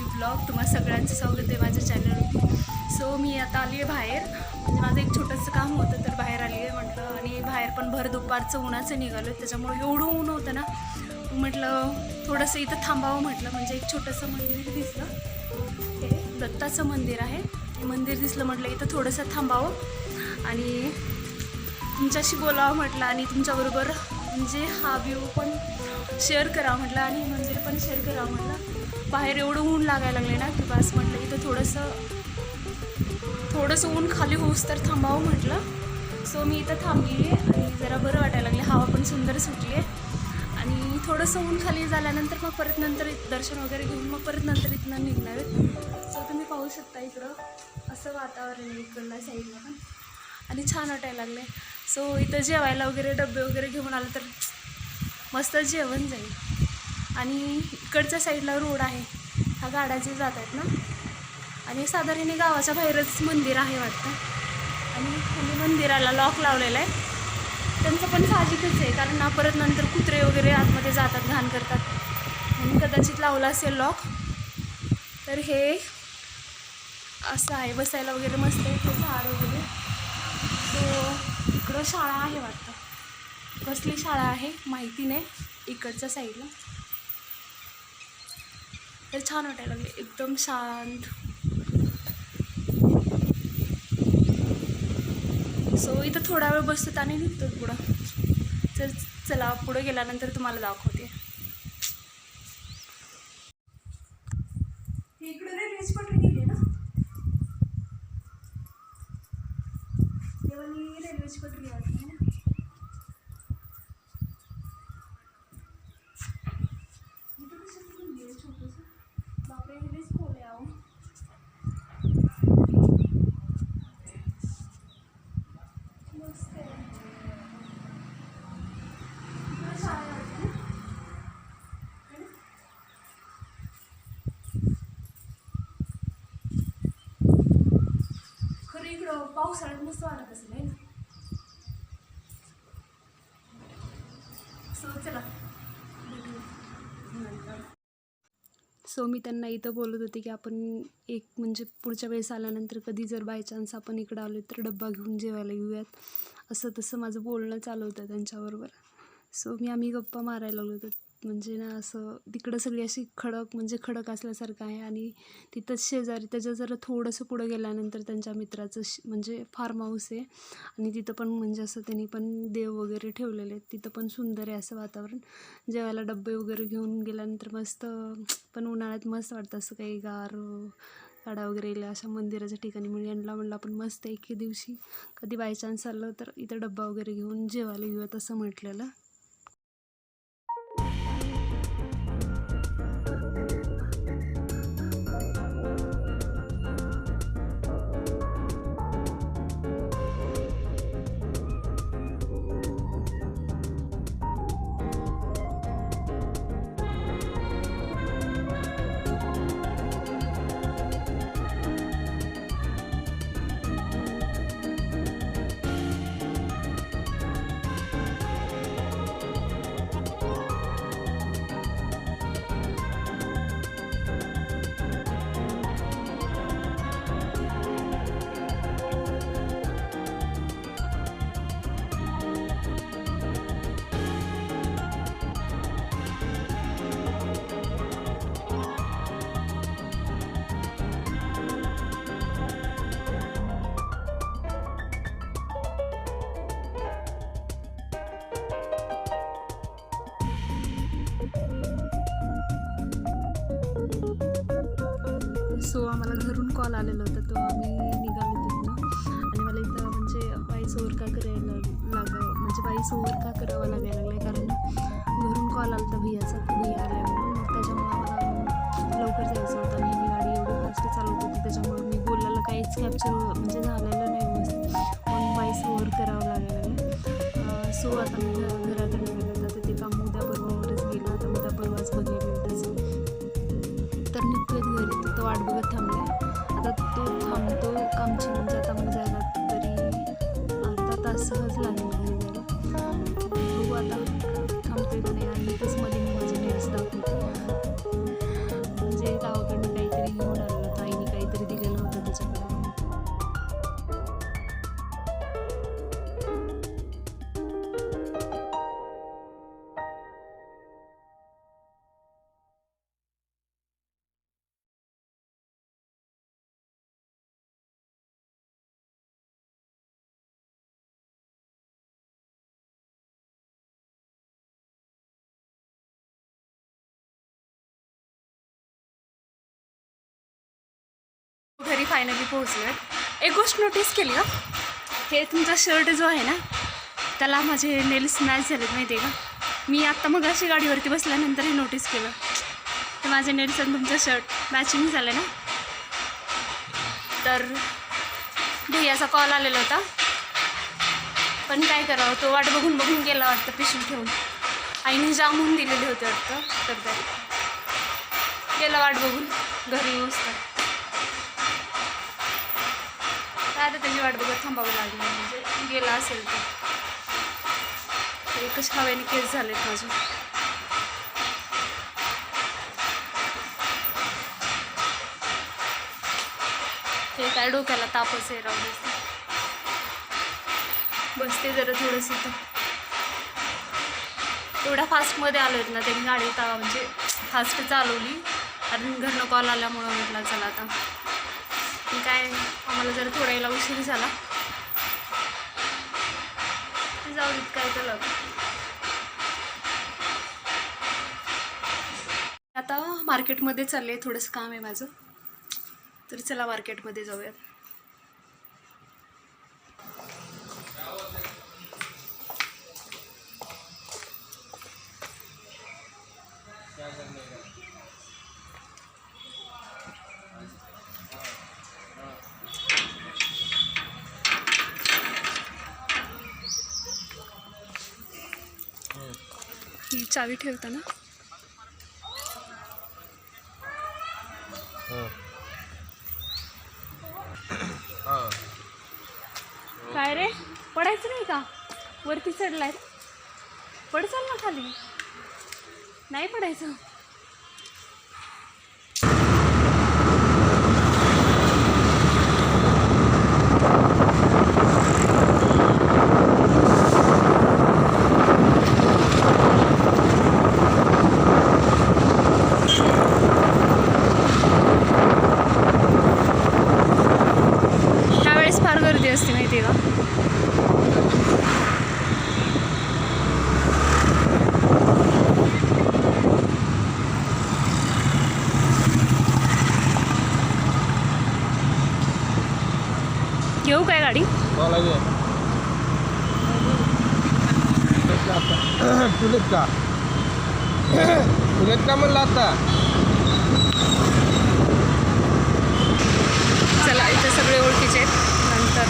Daily blog तुम्हाला सगळ्यांचं स्वागत आहे माझ्या चॅनल सो मी आता आली आहे बाहेर. म्हणजे माझं एक छोटंसं काम होतं तर बाहेर आली आहे म्हटलं आणि बाहेर पण भर दुपारचं उन्हाचं निघालं त्याच्यामुळे एवढं ऊन होतं ना. म्हटलं थोडंसं इथं थांबावं म्हटलं म्हणजे एक छोटंसं मंदिर दिसलं. हे दत्ताचं मंदिर आहे. मंदिर दिसलं म्हटलं इथं थोडंसं थांबावं. आणि तुमच्याशी बोलावं म्हटलं आणि तुमच्याबरोबर म्हणजे हा व्ह्यू पण शेअर करावं म्हटलं आणि मंदिर पण शेअर करावं म्हटलं. बाहेर एवढं ऊन लागायला लागले ना की बस म्हटलं इथं थोडंसं थोडंसं ऊन खाली होऊस तर थांबावं म्हटलं. सो मी इथं थांबली आहे आणि जरा बरं वाटायला लागले हवा पण सुंदर सुटली आहे आणि थोडंसं ऊन खाली झाल्यानंतर मग परत नंतर दर्शन वगैरे घेऊन मग परत नंतर इथनं निघणार आहेत. सो तुम्ही पाहू शकता इकडं असं वातावरण आहे इकडल्या साईडला पण. आणि छान वाटायला लागले सो इथं जेवायला वगैरे डबे वगैरे घेऊन आलं तर मस्त जेवण जाईल. आणि इकडच्या साईडला रोड आहे. ह्या गाड्या जे जात आहेत ना. आणि साधारण गावाच्या बाहेरच मंदिर आहे वाटतं. आणि खाली मंदिराला लॉक लावलेला आहे. त्यांचं पण साहजिकच आहे कारण ना परत नंतर कुत्रे वगैरे आतमध्ये जातात घाण करतात. म्हणून कदाचित लावला असेल लॉक तर हे असं आहे बसायला वगैरे मस्त आहे. ते झाड वगैरे. सो इकडं शाळा आहे वाटतं. कसली शाळा आहे माहिती नाही. इकडच्या साईडला. तर छान वाटायला लागले. एकदम शांत. सो इथं थोडा वेळ बसतो आणि निघतो पुढं. तर चला पुढं गेल्यानंतर तुम्हाला दाखवते. इकडे रेल्वेची पटरी गेली ना? देवानी रेल्वेची पटरी वाटली ना इथं कशाचं मंदिर आहे छोटंसं? बापरे, हे लयच खोल आहे अहो. मस्त आहे. इकडं शाळा आहे वाटतं ना? है ना? खरं इकडं पावसाळ्यात मस्त वाटत असेल आहे ना सो चला. सो मी त्यांना इथं बोलत होते की आपण एक म्हणजे पुढच्या वेळेस आल्यानंतर कधी जर बाय चान्स आपण इकडं आलो तर डब्बा घेऊन जेवायला येऊयात. असं तसं माझं बोलणं चालू होतं त्यांच्याबरोबर. सो मी आम्ही गप्पा मारायला लागलो होतो. म्हणजे ना असं तिकडं सगळी अशी खडक म्हणजे खडक असल्यासारखं आहे आणि तिथंच शेजारी त्याच्या जरा थोडंसं पुढं गेल्यानंतर त्यांच्या मित्राचं श म्हणजे फार्म हाऊस आहे. आणि तिथं पण म्हणजे असं त्यांनी पण देव वगैरे ठेवलेले आहेत. तिथं पण सुंदर आहे असं वातावरण. जेवायला डब्बे वगैरे घेऊन गेल्यानंतर मस्त पण उन्हाळ्यात मस्त वाटतं असं काही गार गाडा वगैरे येईल अशा मंदिराच्या ठिकाणी. म्हणजे यांना म्हणलं आपण मस्त एके दिवशी कधी बाय चान्स आलं तर इथं डब्बा वगैरे घेऊन जेवायला येऊयात असं म्हटलेलं. सो आम्हाला घरून कॉल आलेला होता तो आम्ही निघालो तिथून आणि मला इथं म्हणजे वाईस ओव्हर का करायला लागावं म्हणजे वाईस ओव्हर का करावा लागायला लागला कारण घरून कॉल आला होता भैयाचा की भैया आला म्हणून. मग त्याच्यामुळे आम्हाला लवकर जायचं होतं आणि मी गाडी एवढी फास्ट चालवत होती त्याच्यामुळे मी बोललेलं काहीच कॅप्चर म्हणजे झालेलं नाही व्यवस्थित. मग वाईस ओव्हर करावं लागायला लागलं सो आता सहज लागेल घरी फायनली पोहोचले एक गोष्ट नोटीस केली का हे तुमचा शर्ट जो आहे ना त्याला माझे नेल्स मॅच झालेत माहिती आहे का? मी आत्ता मग अशी गाडीवरती बसल्यानंतर हे नोटीस केलं. ते माझे नेल्स आणि तुमचं शर्ट मॅचिंग झालं ना? तर भैयाचा कॉल आलेला होता. पण काय करावं तो वाट बघून बघून गेला वाटतं पिशवी ठेवून. आईने जामून दिलेले होते वाटतं. तर गेला वाट बघून घरी येऊस तर काय आता त्याची वाट बघत थांबावं लागलं म्हणजे गेला असेल तर. एकच हवेने केस झालेत माझे हे काय डोक्याला तापच आहे राहू दे. बसते जरा थोडंसं इथं. एवढ्या फास्टमध्ये आलो आहेत ना त्यांनी गाडी ता म्हणजे फास्ट चालवली. आणि घरनं कॉल आल्यामुळं म्हटलं चला आता. काय आम्हाला जरा थोडा यायला उशीर झाला. जाऊ देत काय तर आता मार्केटमध्ये चालले थोडंसं काम आहे माझं. तर चला मार्केटमध्ये जाऊयात. चावी ठेवता ना काय रे? पडायचं नाही का? वरती चढलाय. पडचाल ना खाली. नाही पडायचं. असते माहिती आहे का घेऊ काय गाडी? का का म्हणलं आता. चला इथे सगळे ओळखीचे. आहेत नंतर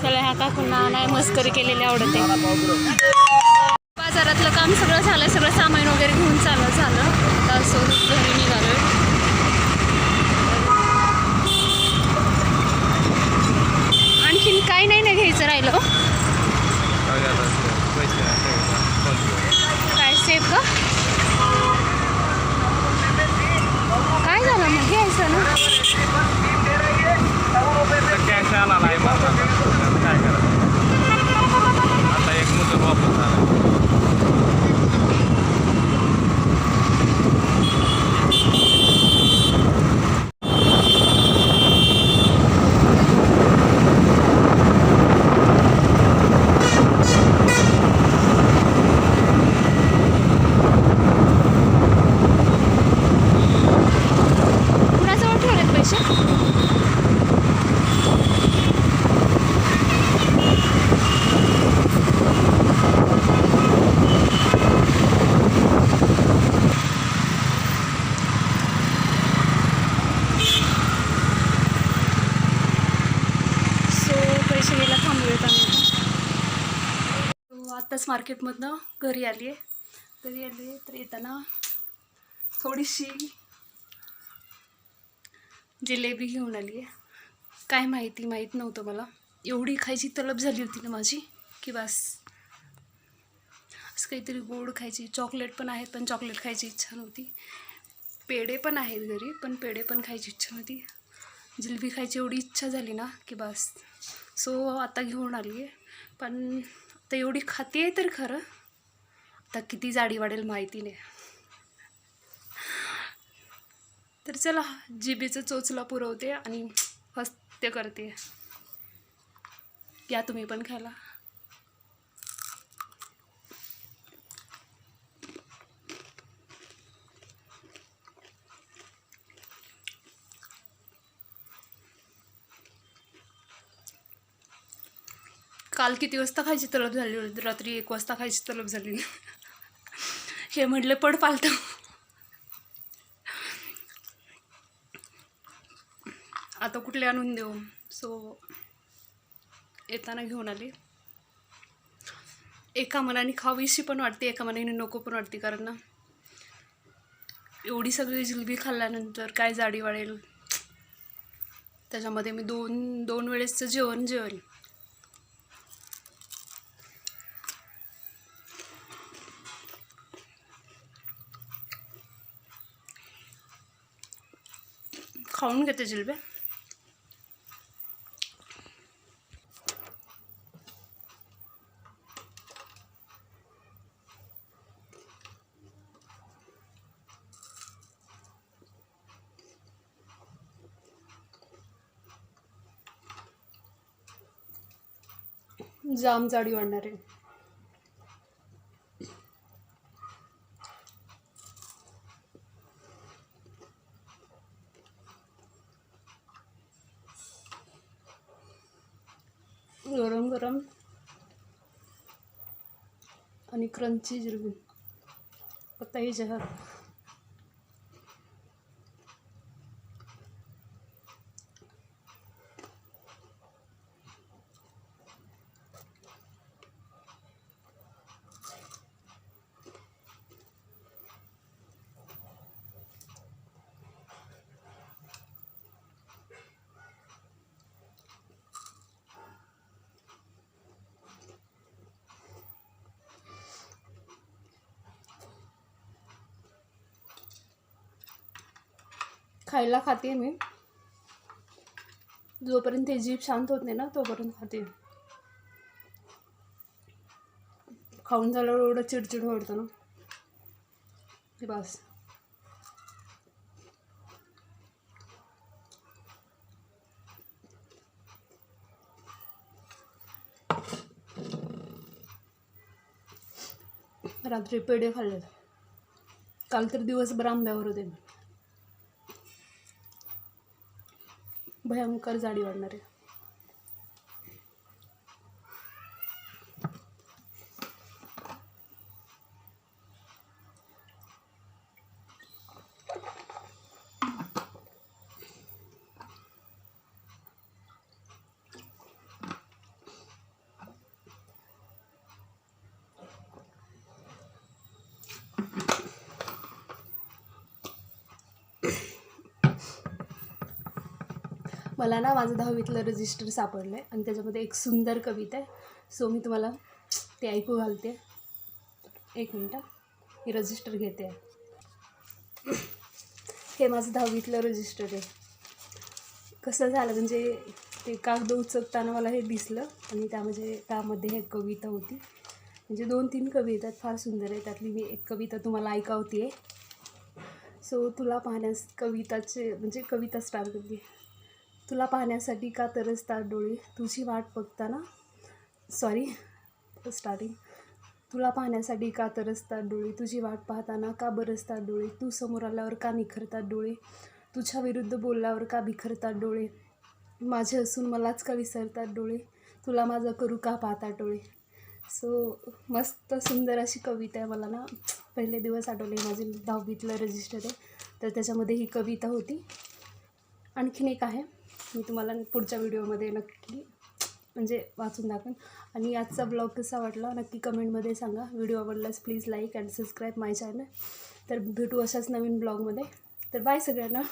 त्याला ह्या काकूंना नाही मस्करी केलेली आवडते. बाजारातलं काम सगळं झालं सगळं सामान वगैरे घेऊन चालू झालं आता असं घरी निघालोय आणखीन काय नाही ना घ्यायचं राहिलं हो? काय सेफ का काय झालं मग घ्यायचं ना कॅश आला नाही माझा काय करायचं आता एक मुदत वापस आला कुणाजवळ ठेवलेत पैसे सो पैसे घ्यायला थांबलोय आम्ही So, आत्ताच मार्केटमधनं घरी आली आहे. घरी आली आहे तर येताना थोडीशी जिलेबी घेऊन आली आहे. काय माहिती माहीत नव्हतं मला. एवढी खायची तलब झाली होती ना माझी की बस. असं काहीतरी गोड खायची चॉकलेट पण आहेत पण चॉकलेट खायची इच्छा नव्हती. पेढे पण आहेत घरी पण पेढे पण खायची इच्छा नव्हती. जिलेबी खायची एवढी इच्छा झाली ना की बस. सो आता घेऊन आली आहे. पण तर एवढी खाते आहे तर खरं. आता किती जाडी वाढेल माहिती नाही तर चला जिबीचं चोचला पुरवते आणि हस्ते करते. या तुम्ही पण खायला काल किती वाजता खायची तलब झाली? होती रात्री एक वाजता खायची तलब झाली. हे म्हटलं पड पालतं. आता कुठले आणून देऊ? सो येताना घेऊन आले. एका मनाने खावीशी पण वाटते एका मनाने नको पण वाटते कारण ना एवढी सगळी जिलबी खाल्ल्यानंतर काय जाडी वाढेल? त्याच्यामध्ये मी दोन दोन वेळेसचं जेवण जेवण. खाऊन घेते जिलब्या जाम जाडी वाढणार आहे गरम गरम आणि क्रंची जिलबी. आता ही जहर खायला खाते मी. जोपर्यंत ते जीभ शांत होत नाही ना तोपर्यंत खाते. खाऊन झाल्यावर एवढं चिडचिड होतं ना. बस. रात्री पेढे खाल्ले काल तर दिवसभर आंब्यावर होते मी. भयंकर जाडी वाढणार आहे. मला ना माझं दहावीतलं रजिस्टर सापडलं आहे आणि त्याच्यामध्ये एक सुंदर कविता आहे. सो मी तुम्हाला ते ऐकू घालते. एक मिनटं. मी रजिस्टर घेते. हे माझं दहावीतलं रजिस्टर आहे. कसं झालं म्हणजे ते कागद उचकताना मला हे दिसलं आणि त्यामध्ये त्यामध्ये हे कविता होती. म्हणजे दोन तीन कविता फार सुंदर आहे. त्यातली मी एक कविता तुम्हाला ऐकावती आहे सो तुला पाहण्यास कविताचे म्हणजे कविता स्टार्ट करते. तुला पाहण्यासाठी का तरसतात डोळे? तुझी वाट बघताना सॉरी स्टार्टिंग तुला पाहण्यासाठी का तरसतात डोळे? तुझी वाट पाहताना का बरसतात डोळे? तू समोर आल्यावर का निखरतात डोळे? तुझ्या विरुद्ध बोलल्यावर का बिखरतात डोळे? माझे असून मलाच का विसरतात डोळे? तुला माझं करू का पाहता डोळे? सो मस्त सुंदर अशी कविता आहे मला ना. पहिले दिवस आठवले माझे दहावीतलं रजिस्टर आहे. तर त्याच्यामध्ये ही कविता होती. आणखीन एक आहे. मी तुम्हाला पुढच्या व्हिडिओमध्ये नक्की म्हणजे वाचून दाखवेन. आणि आजचा ब्लॉग कसा वाटला नक्की कमेंटमध्ये सांगा. व्हिडिओ आवडल्यास please like and subscribe my channel. तर भेटू अशाच नवीन ब्लॉगमध्ये. तर बाय सगळ्यांना.